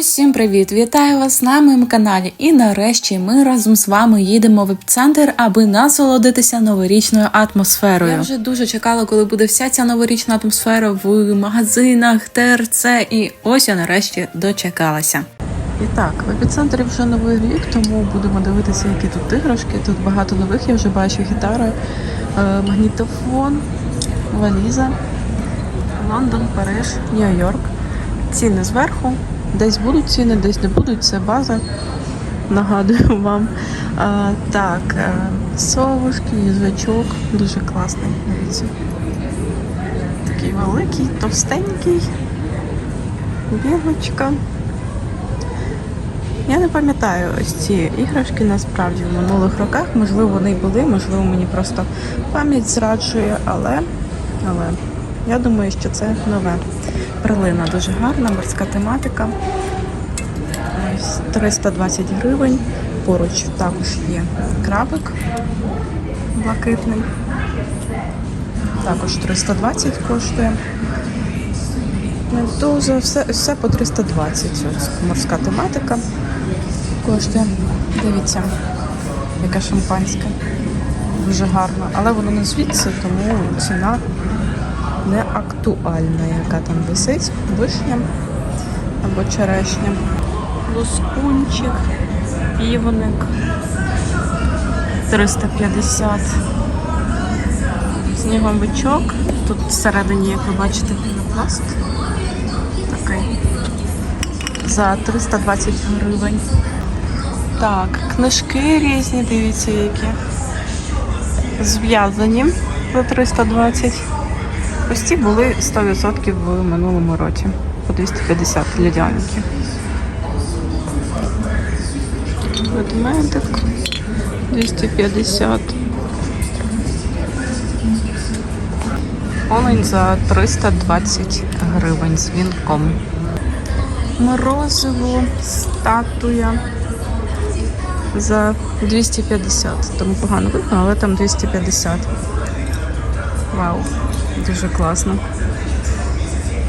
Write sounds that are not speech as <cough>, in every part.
Усім привіт! Вітаю вас на моєму каналі. І нарешті ми разом з вами їдемо в епіцентр, аби насолодитися новорічною атмосферою. Я вже дуже чекала, коли буде вся ця новорічна атмосфера в магазинах, ТРЦ, і ось я нарешті дочекалася. І так, в епіцентрі вже новий рік, тому будемо дивитися, які тут іграшки. Тут багато нових, я вже бачу гітара, е, магнітофон, валіза, Лондон, Париж, Нью-Йорк. Ціни зверху. Десь будуть ціни, десь не будуть. Це база. Нагадую <laughs> вам. А, так, е, совушки, їжачок. Дуже класний. Дивіться. Такий великий, товстенький. Білочка. Я не пам'ятаю ось ці іграшки насправді в минулих роках. Можливо, вони й були, можливо, мені просто пам'ять зраджує, але, але я думаю, що це нове. Перлина дуже гарна, морська тематика. 320 гривень. Поруч також є крабик блакитний. Також 320 коштує. Медуза, все, все по 320. Ось морська тематика коштує. Дивіться, яка шампанська. Дуже гарна. Але воно не звідси, тому ціна не актуальна, яка там висить. Вишня або черешня. Лоскунчик, півник. 350. Сніговичок. Тут всередині, як ви бачите, пінопласт. Такий. За 320 гривень. Так, книжки різні, дивіться, які. Зв'язані за 320. Ось ці були 100% в минулому році. По 250 лядяники. Ведмедик 250. Олень за 320 гривень з вінком. Морозиво, статуя за 250. Тому погано видно, але там 250. Вау, дуже класно.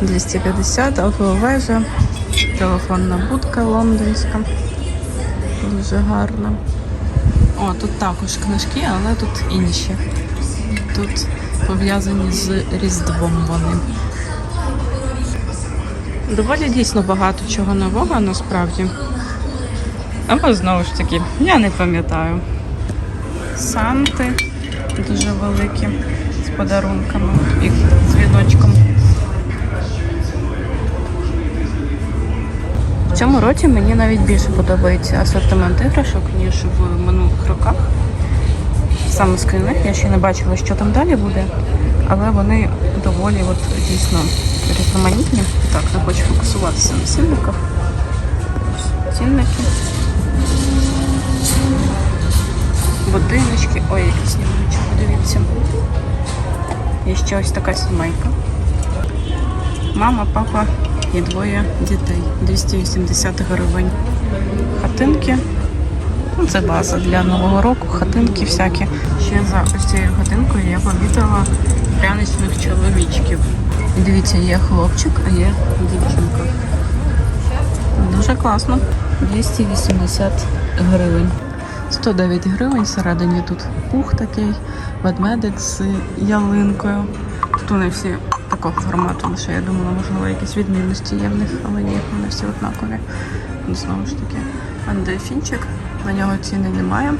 250, вежа, телефонна будка лондонська. Дуже гарна. О, тут також книжки, але тут інші. Тут пов'язані з Різдвом вони. Доволі дійсно багато чого нового насправді. Або знову ж таки, я не пам'ятаю. Санти дуже великі подарунками і дзвіночком. В цьому році мені навіть більше подобається асортимент іграшок, ніж в минулих роках. Саме з я ще не бачила, що там далі буде, але вони доволі от, дійсно різноманітні. Так, не хочу фокусуватися на цінниках. Цінники. Будиночки. Ой, які снігурочки, подивіться. Є ще ось така сімейка. Мама, папа і двоє дітей. 280 гривень. Хатинки. Ну, це база для нового року, хатинки всякі. Ще за ось цією хатинкою я помітила пряничних чоловічків. Дивіться, є хлопчик, а є дівчинка. Дуже класно. 280 гривень. 109 гривень всередині тут пух такий, ведмедик з ялинкою. Тут вони всі такого формату, лише я думала, можливо, якісь відмінності є в них, але ні, вони всі однакові. Ну, Знову ж таки, андефінчик, на нього ціни немає.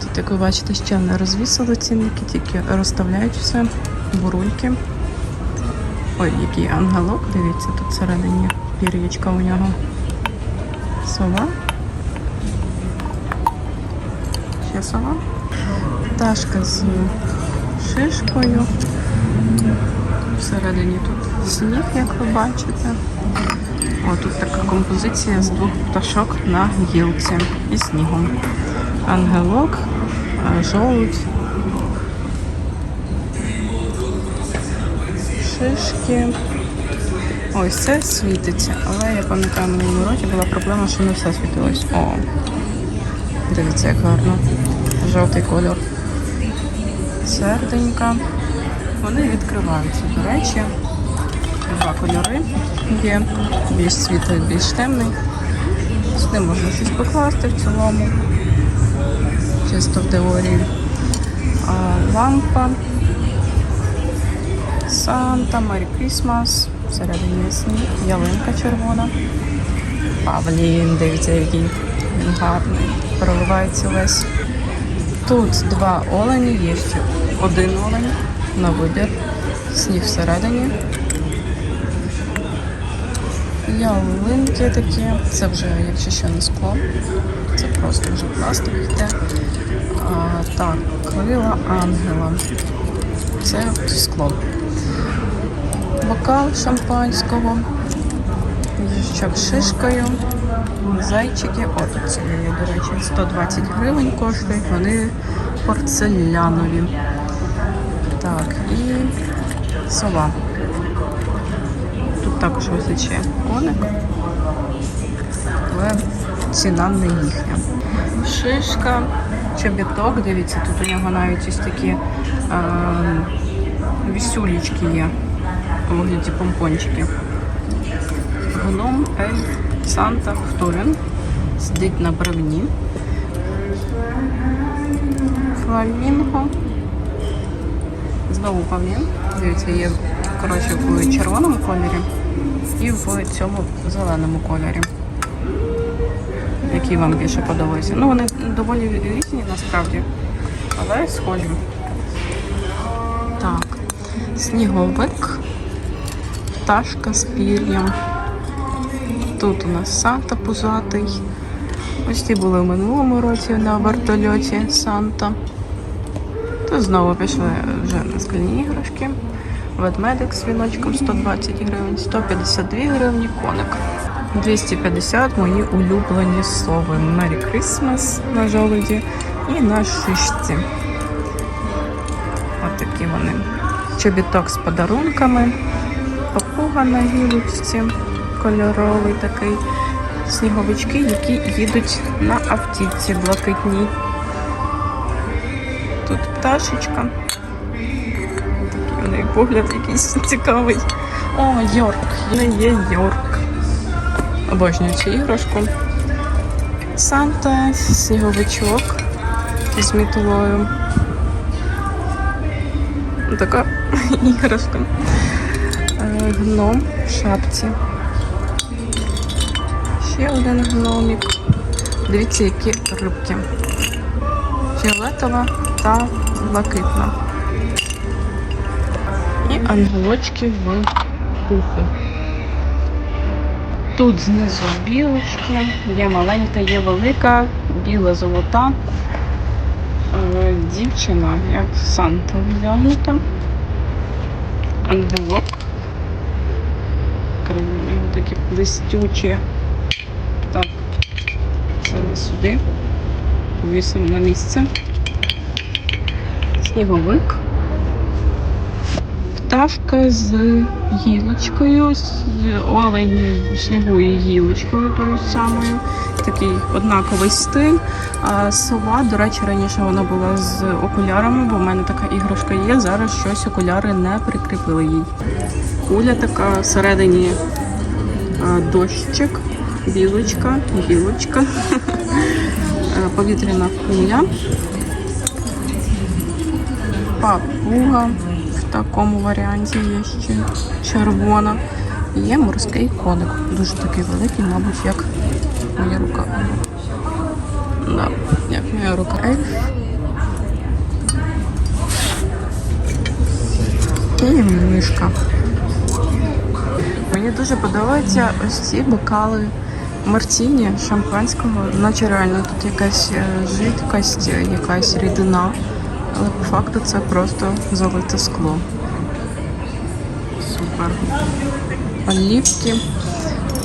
Тут, як ви бачите, ще не розвісили цінники, тільки розставляють все, бурульки. Ой, який ангелок, дивіться, тут всередині пір'ячка у нього. Сова. Ще сова. Пташка з шишкою. Всередині тут сніг, як ви бачите. О, тут така композиція з двох пташок на гілці і снігом. Ангелок, е, жолудь, шишки. Ось це світиться, але я пам'ятаю, в минулому році була проблема, що не все світилось. О, дивіться, як гарно. Жовтий кольор. Серденька. Вони відкриваються, до речі. Два кольори є. Більш світлий, більш темний. Сюди можна щось покласти в цілому. Чисто в теорії. А, лампа. Санта, Мері Крісмас. Всередині сніг, ялинка червона. Павлін, дивіться, який він гарний. Проливається весь. Тут два олені, є ще один олень на вибір. Сніг всередині. Ялинки такі. Це вже, якщо ще не скло. Це просто вже пластик йде. А, так, крила ангела. Це скло. Бокал шампанського. З шишкою. Зайчики. О, тут ці є, до речі, 120 гривень коштують. Вони порцелянові. Так, і сова. Тут також височає коник. Але ціна не їхня. Шишка, чобіток, дивіться, тут у нього навіть ось такі е, вісюлічки є у вигляді помпончиків. Гном, ельф, Санта, хто він? Сидить на бревні. Фламінго. Знову павлін. Дивіться, є коротше в червоному кольорі і в цьому зеленому кольорі. Який вам більше подобається? Ну, вони доволі різні насправді, але схожі. Так, сніговик, пташка з пір'ям. Тут у нас Санта пузатий. Ось ці були в минулому році на вертольоті Санта. Тут знову пішли вже на скляні іграшки. Ведмедик з віночком 120 гривень, 152 гривні коник. 250 мої улюблені сови. Merry Christmas на жолуді і на шишці. От такі вони. Чобіток з подарунками, папуга на гілочці, кольоровий такий. Сніговички, які їдуть на автівці блакитній. Тут пташечка. Такий у неї погляд якийсь цікавий. О, Йорк. Не є Йорк. Обожнюю цю іграшку. Санта, сніговичок з мітолою. Така <laughs> іграшка. Е, Гном в шапці. Ще один гномик. Дивіться, які рибки. Фіолетова та блакитна. І ангелочки в пуху. Тут знизу білочки, є маленька, є велика, біла золота. Е, Дівчина, як Санта вдягнута. Ангелок. Такі блистючі. Так, сюди. Повісимо на місце. Сніговик. Пташка з гілочкою, з оленю сніговою гілочкою тою самою. Такий однаковий стиль. А сова, до речі, раніше вона була з окулярами, бо в мене така іграшка є. Зараз щось окуляри не прикріпили їй. Куля така всередині дощик, білочка, гілочка, Е, повітряна куля, папуга в такому варіанті є ще червона. Є морський коник. Дуже такий великий, мабуть, як моя рука. Да, як моя рука. І мишка. Мені дуже подобаються ось ці бокали мартіні шампанського. Наче реально тут якась е, жидкость, е, якась рідина. Але по факту це просто залите скло. Супер. Олівки.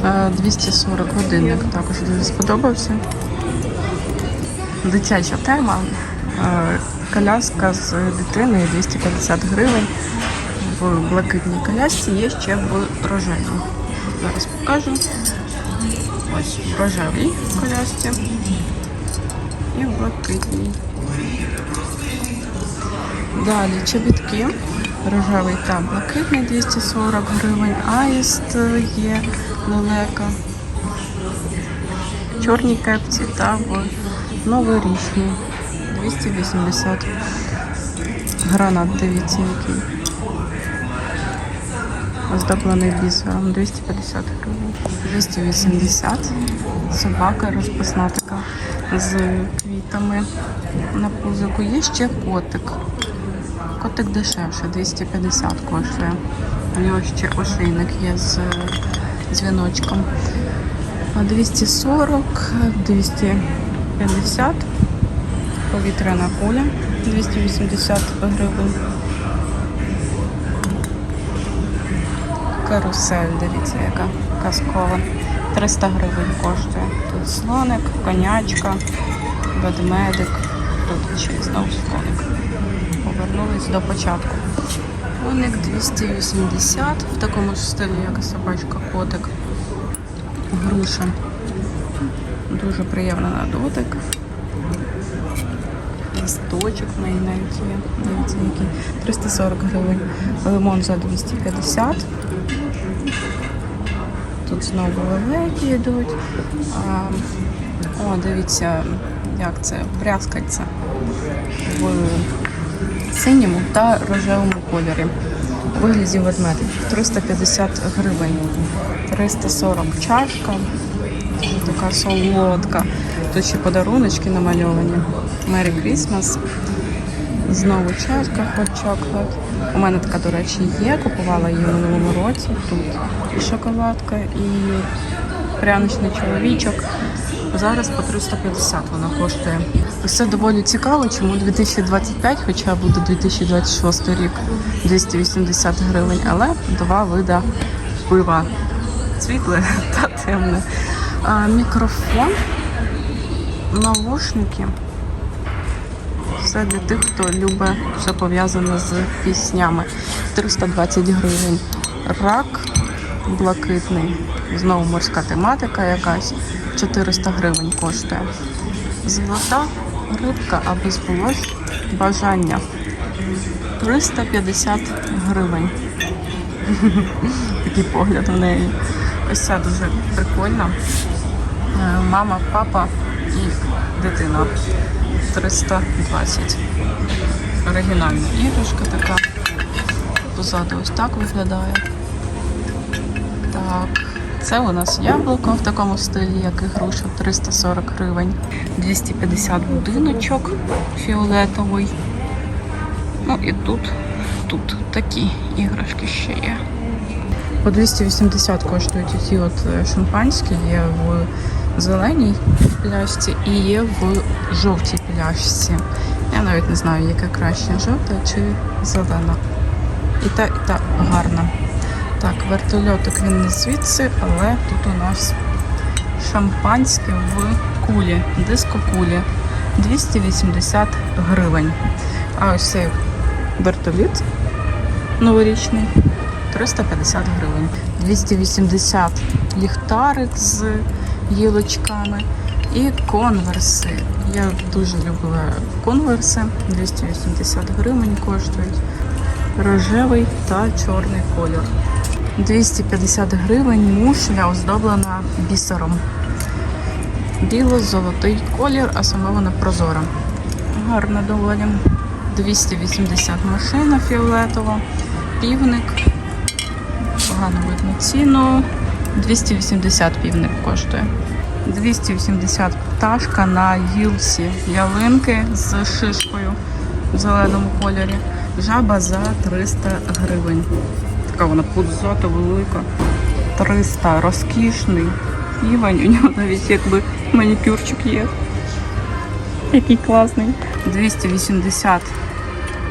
Е, 240 годинник також дуже сподобався. Дитяча тема. Е, Коляска з дитиною 250 гривень. В блакитній колясці є ще в рожевій. Зараз покажу. Ось в рожевій колясці і в блакитній. Далі чобітки Рожевий та блакитний 240 гривень, аїст є лелека. В чорній кепці та в новорічній 280. Гранат, дивіться, який. Оздоблений бісером 250 гривень. 280. Собака розписна така з квітами на пузику. Є ще котик. Котик дешевше, 250 коштує. У нього ще ошейник є з дзвіночком. 240, 250. Повітряна куля 280 гривень. Карусель, дивіться, яка казкова. 300 гривень коштує. Тут слоник, конячка, ведмедик. Тут ще знову слоник. Повернулись до початку. Коник 280 в такому ж стилі, як собачка котик. Груша. Дуже приємна на дотик. Листочок в неї навіть. Дивіться, який. 340 гривень. Лимон за 250. Тут знову лелеки йдуть. А, о, дивіться, як це брязкальце в синьому та рожевому кольорі. Вигляді ведмедик 350 гривень. 340 чашка. Така солодка. Тут ще подаруночки намальовані. Merry Christmas. Знову чашка Hot Chocolate. У мене така, до речі, є. Купувала її в минулому році. Тут і шоколадка, і пряничний чоловічок. Зараз по 350 вона коштує. Це доволі цікаво, чому 2025, хоча буде 2026 рік 280 гривень, але два вида пива світле та темне. А, мікрофон, навушники. Все для тих, хто любить все пов'язане з піснями. 320 гривень. Рак блакитний. Знову морська тематика якась. 400 гривень коштує. Золота рибка, аби збулось бажання. 350 гривень. <laughs> Такий погляд у неї. Ось ця дуже прикольна. Е, Мама, папа і дитина. 320. Оригінальна іграшка така. Позаду ось так виглядає. Так. Це у нас яблуко в такому стилі, як і груша, 340 гривень. 250 будиночок фіолетовий. Ну і тут, тут такі іграшки ще є. По 280 коштують ці от е, шампанські, є в зеленій пляшці і є в жовтій пляшці. Я навіть не знаю, яка краще, жовта чи зелена. І та, і та гарна. Так, вертольотик він не звідси, але тут у нас шампанське в кулі, дискокулі 280 гривень. А ось цей вертоліт новорічний 350 гривень. 280 ліхтарик з гілочками і конверси. Я дуже любила конверси. 280 гривень коштують. Рожевий та чорний кольор. 250 гривень мушля оздоблена бісером. Біло-золотий колір, а сама вона прозора. Гарна доволі. 280 машина фіолетова, півник. Погано видно ціну. 280 півник коштує. 280 пташка на гілці ялинки з шишкою в зеленому кольорі. Жаба за 300 гривень. Така вона пузата велика. 300 розкішний. Івань, у нього навіть якби манікюрчик є. Який класний. 280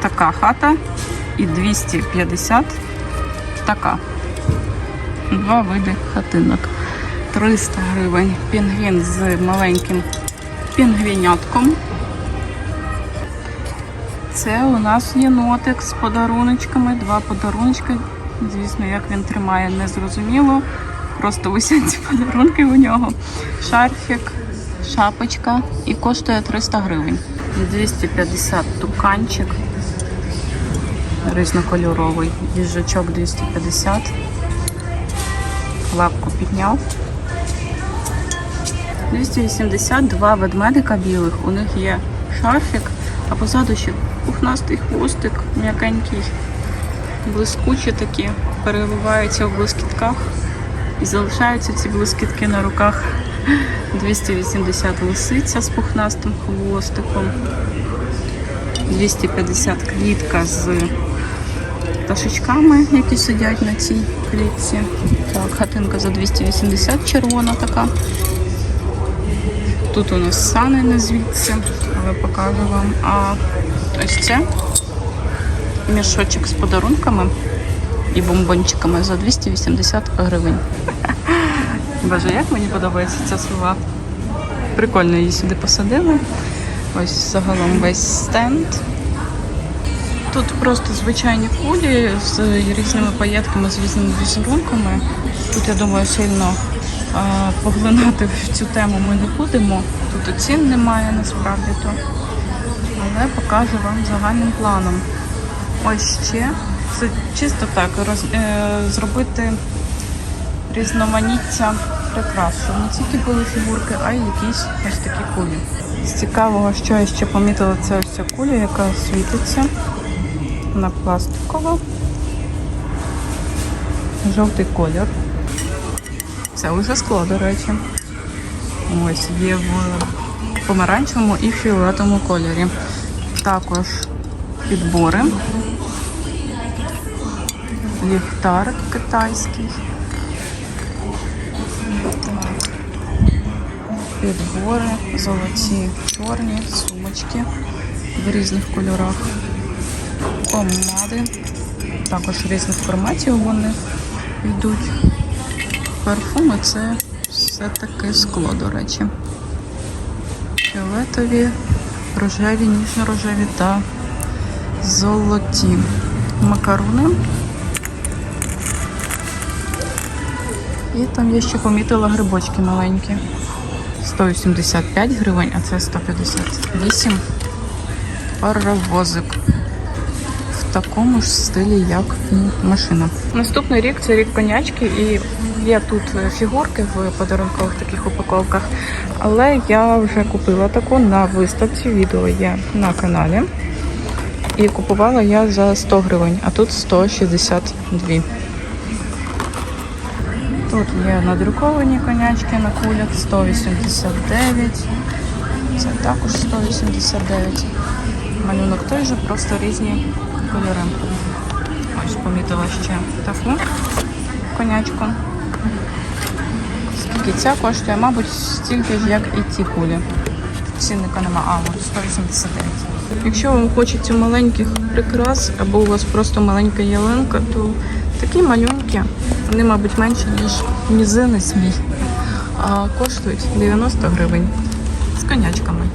така хата і 250 така. Два види хатинок. 300 гривень. Пінгвін з маленьким пінгвінятком. Це у нас єнотик з подаруночками. Два подаруночки. Звісно, як він тримає, не зрозуміло. Просто висять подарунки у нього. Шарфік, шапочка і коштує 300 гривень. 250 туканчик. різнокольоровий. Їжачок 250. Лапку підняв. 282 ведмедика білих. У них є шарфік, а позаду ще пухнастий хвостик, м'якенький, блискучі такі, переливаються в блискітках і залишаються ці блискітки на руках. 280 лисиця з пухнастим хвостиком. 250 клітка з пташечками, які сидять на цій клітці. Так, хатинка за 280 червона така. Тут у нас сани не звідси, але покажу вам. А ось це мішочок з подарунками і бомбончиками за 280 гривень. <laughs> Боже, як мені подобається ця сова. Прикольно її сюди посадили. Ось загалом весь стенд. Тут просто звичайні кулі з різними паєтками, з різними візерунками. Тут, я думаю, сильно а, поглинати в цю тему ми не будемо. Тут і цін немає насправді то. Але покажу вам загальним планом. Ось ще. Це чисто так, роз, е, зробити різноманіття прикрас, не тільки були фігурки, а й якісь ось такі кулі. З цікавого, що я ще помітила, це ось ця куля, яка світиться. Вона пластикова. Жовтий колір. Це вже скло, до речі. Ось є в помаранчевому і фіолетовому кольорі. Також підбори. Ліхтар китайський. Підбори, золоті, чорні, сумочки в різних кольорах. Помади. Також різних форматів вони йдуть. Парфуми це все таке скло, до речі. Фіолетові, рожеві, ніжно-рожеві та золоті. Макарони. І там я ще помітила грибочки маленькі. 185 гривень, а це 158. Паровозик. В такому ж стилі, як машина. Наступний рік це рік конячки, і є тут фігурки в подарункових таких упаковках. Але я вже купила таку на виставці. Відео є на каналі. І купувала я за 100 гривень, а тут 162. Тут є надруковані конячки на кулях 189. Це також 189. Малюнок той же, просто різні кольори. Ось помітила ще таку конячку. Скільки ця коштує, мабуть, стільки ж, як і ті кулі. Цінника нема, а от 189. Якщо вам хочеться маленьких прикрас, або у вас просто маленька ялинка, то такі малюнки, вони, мабуть, менші, ніж мізинець мій. А коштують 90 гривень з конячками.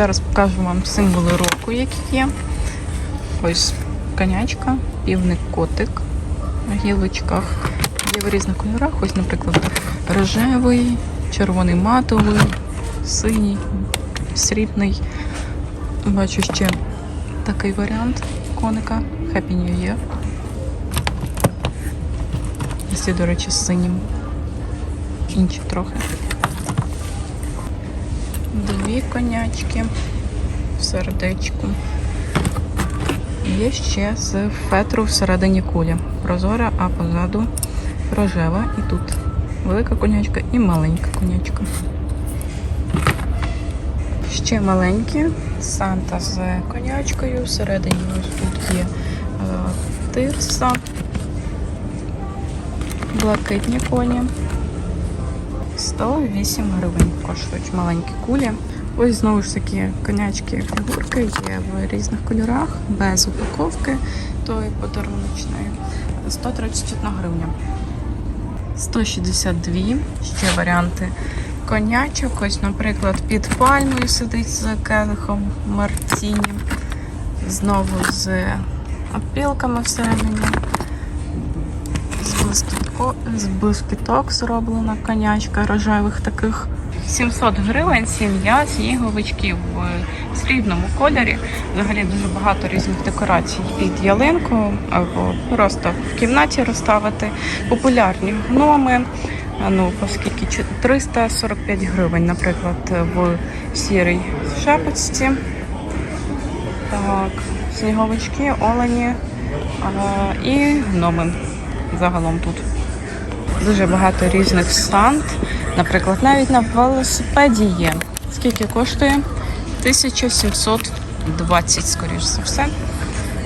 Зараз покажу вам символи року, які є. Ось конячка, півник котик на гілочках. Є в різних кольорах. Ось, наприклад, рожевий, червоний матовий, синій, срібний. Бачу ще такий варіант коника. Happy New Year. Ці, до речі, з синім. Інші трохи. Дві конячки в сердечку. Є ще з фетру всередині кулі. Прозора, а позаду рожева. І тут велика конячка і маленька конячка. Ще маленькі. Санта з конячкою. Всередині ось тут є е, тирса. Блакитні коні. 108 гривень коштують маленькі кулі. Ось знову ж таки конячки фігурки є в різних кольорах, без упаковки тої подаруночної. 131 гривня. 162 ще варіанти конячок. Ось, наприклад, під пальмою сидить з келихом Мартіні. Знову з опілками всередині. З з зроблена конячка рожевих таких. 700 гривень сім'я сніговичків в срібному кольорі. Взагалі дуже багато різних декорацій під ялинку або просто в кімнаті розставити. Популярні гноми. Ну, оскільки 345 гривень, наприклад, в сірій шапочці. Так, сніговички, олені а, і гноми загалом тут. Дуже багато різних станд. Наприклад, навіть на велосипеді є. Скільки коштує? 1720, скоріш за все.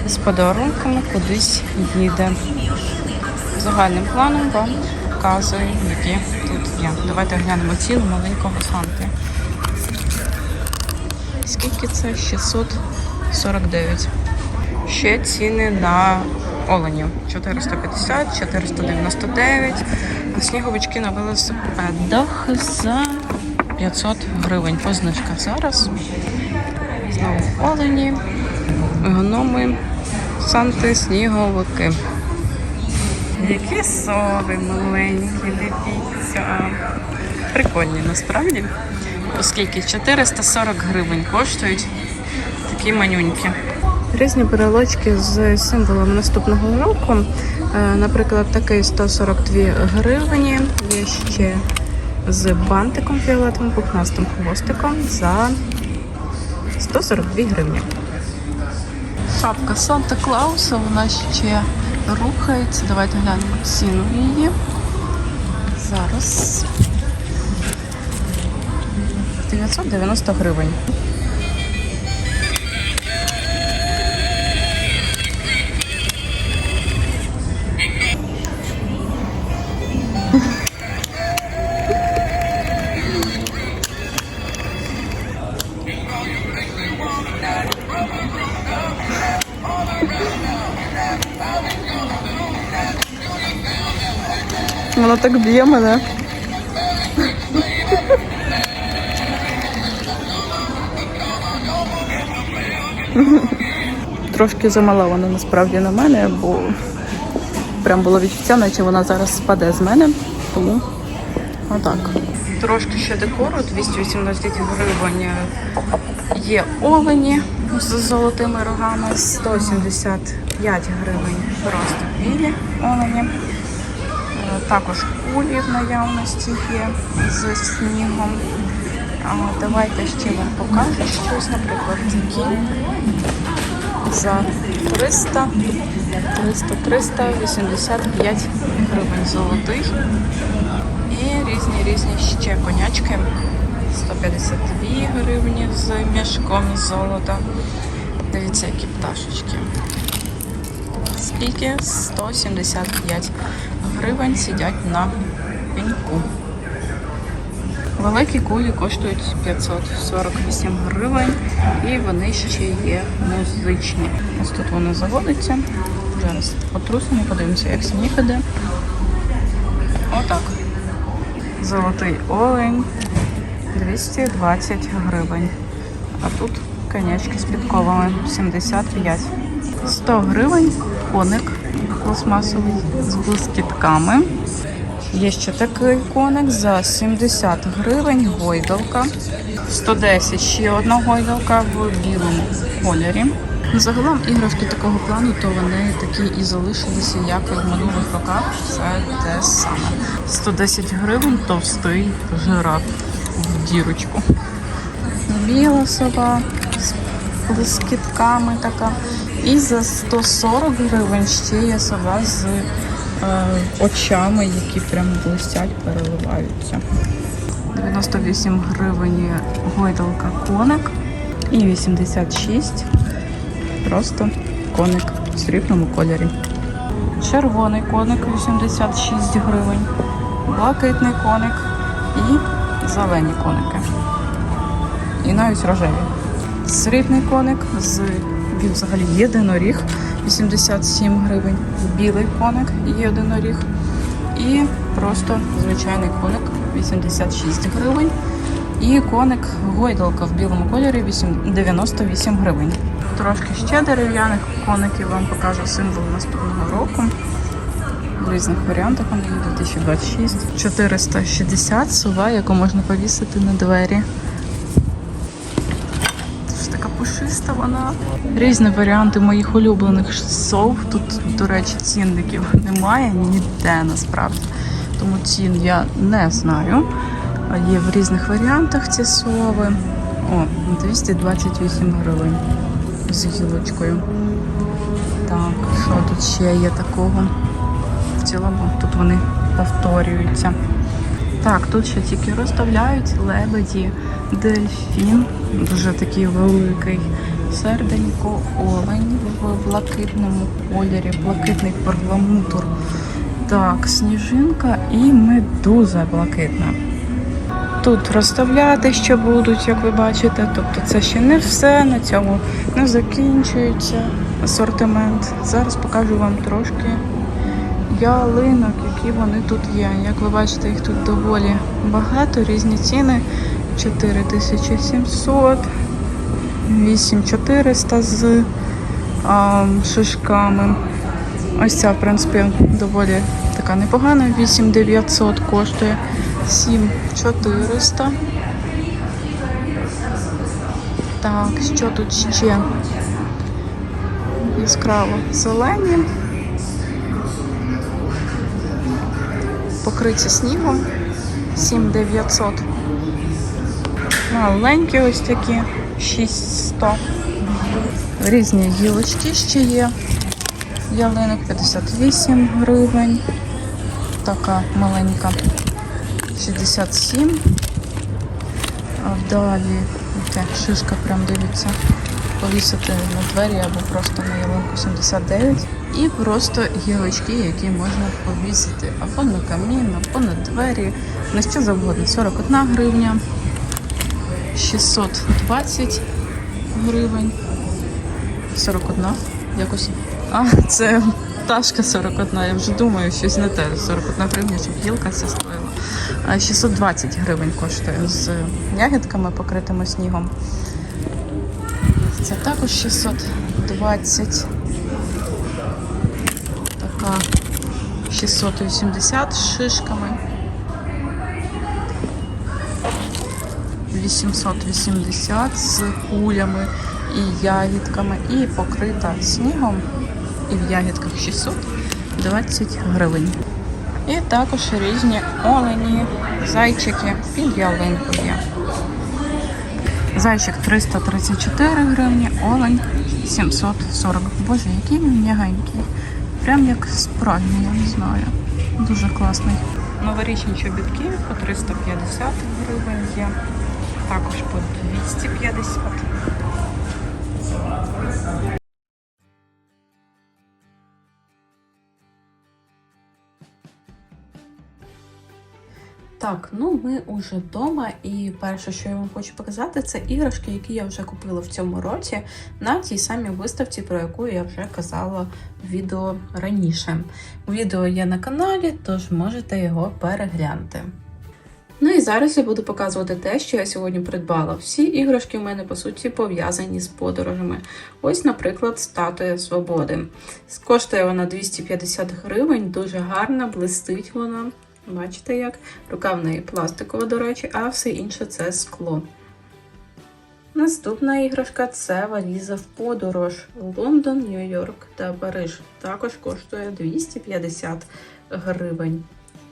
З подарунками кудись їде. Загальним планом вам показую, які тут є. Давайте глянемо ціну маленького санти. Скільки це? 649. Ще ціни на оленів. 450, 499. А сніговички на велосипедах за 500 гривень. По знижках зараз. Знову олені, гноми, санти, сніговики. Які сови маленькі, дивіться. Прикольні насправді. Оскільки 440 гривень коштують такі манюнькі. Різні перелочки з символом наступного року. Е, Наприклад, такий 142 гривні. Є ще з бантиком фіолетовим пухнастим хвостиком за 142 гривні. Шапка Санта Клауса вона ще рухається. Давайте глянемо ціну її. Зараз 990 гривень. Так б'є мене. Трошки замала вона насправді на мене, бо прям було відчуття, наче вона зараз спаде з мене. Тому отак. Трошки ще декору, 218 гривень. Є олені з золотими рогами, 175 гривень просто білі олені. Також кулі в наявності є з снігом. Давайте ще вам покажу щось, наприклад, такі за 300, 300, 385 гривень золотий. І різні різні ще конячки. 152 гривні з мішком золота. Дивіться, які пташечки. Скільки? 175 гривень сидять на пеньку. Великі кулі коштують 548 гривень і вони ще є музичні. Ось тут вони заводяться. Зараз потрусимо, подивимося, як сніг іде. Отак. Золотий олень 220 гривень. А тут конячки з підковами 75. 100 гривень коник пластмасовий з блискітками. Є ще такий коник за 70 гривень, гойдалка. 110 ще одна гойдалка в білому кольорі. Загалом іграшки такого плану, то вони такі і залишилися, як і в минулих роках. Це те саме. 110 гривень товстий жираф в дірочку. Біла сова з блискітками така. І за 140 гривень ще є сова з е, очами, які прям блистять, переливаються. 98 гривень гойдалка коник і 86 просто коник в срібному кольорі. Червоний коник 86 гривень, блакитний коник і зелені коники. І навіть рожеві. Срібний коник з він взагалі єдиноріг 87 гривень, білий коник єдиноріг і просто звичайний коник 86 гривень. І коник гойдалка в білому кольорі 98 гривень. Трошки ще дерев'яних коників вам покажу символ наступного року. В різних варіантах вони є 2026. 460 сува, яку можна повісити на двері. Це ж пушиста вона. Різні варіанти моїх улюблених сов. Тут, до речі, цінників немає ніде насправді. Тому цін я не знаю. Є в різних варіантах ці сови. О, 228 гривень з гілочкою. Так, що тут ще є такого? В цілому тут вони повторюються. Так, тут ще тільки розставляють лебеді, дельфін, дуже такий великий, серденько, олень в блакитному кольорі, блакитний перламутр. Так, сніжинка і медуза блакитна. Тут розставляти ще будуть, як ви бачите. Тобто це ще не все, на цьому не закінчується асортимент. Зараз покажу вам трошки ялинок, які вони тут є. Як ви бачите, їх тут доволі багато, різні ціни. 4700, 8400 з а, шишками. Ось ця, в принципі, доволі така непогана. 8900 коштує 7400. Так, що тут ще? Яскраво зелені. Покриті снігом 7900. Маленькі ось такі 6100. Різні гілочки ще є. Ялинок 58 гривень. Така маленька 67. А далі таке шишка прям дивиться. Повісити на двері або просто на ялинку 79. І просто гілочки, які можна повісити або на камін, або на двері, на що завгодно. 41 гривня, 620 гривень, 41 якось. А, це пташка 41, я вже думаю, щось не те. 41 гривня, щоб гілка ця стоїла. 620 гривень коштує з ягідками, покритими снігом. Це також 620. Така 680 з шишками. 880 з кулями і ягідками, і покрита снігом, і в ягідках 620 гривень. І також різні олені, зайчики під ялинку є. Зайчик 334 гривні, олень 740. Боже, який він м'ягенький. Прям як спральня, я не знаю. Дуже класний. Новорічні чобітки по 350 гривень є. Також по 250. Так, ну ми уже вдома, і перше, що я вам хочу показати, це іграшки, які я вже купила в цьому році на тій самій виставці, про яку я вже казала в відео раніше. Відео є на каналі, тож можете його переглянути. Ну і зараз я буду показувати те, що я сьогодні придбала. Всі іграшки в мене, по суті, пов'язані з подорожами. Ось, наприклад, статуя свободи. Коштує вона 250 гривень, дуже гарна, блистить вона. Бачите як? Рука в неї пластикова, до речі, а все інше це скло. Наступна іграшка це валіза в подорож. Лондон, Нью-Йорк та Париж. Також коштує 250 гривень.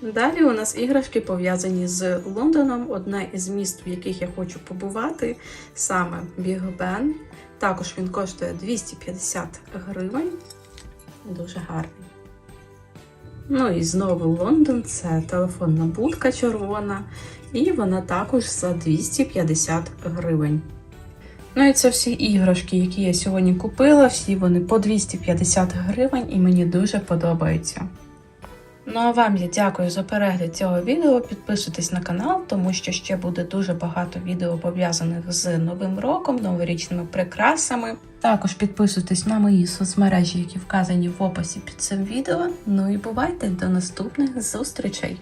Далі у нас іграшки пов'язані з Лондоном, одне із міст, в яких я хочу побувати, саме Біг Бен. Також він коштує 250 гривень. Дуже гарний. Ну і знову Лондон це телефонна будка червона, і вона також за 250 гривень. Ну і це всі іграшки, які я сьогодні купила. Всі вони по 250 гривень і мені дуже подобаються. Ну а вам я дякую за перегляд цього відео. Підписуйтесь на канал, тому що ще буде дуже багато відео пов'язаних з Новим роком, новорічними прикрасами. Також підписуйтесь на мої соцмережі, які вказані в описі під цим відео. Ну і бувайте до наступних зустрічей!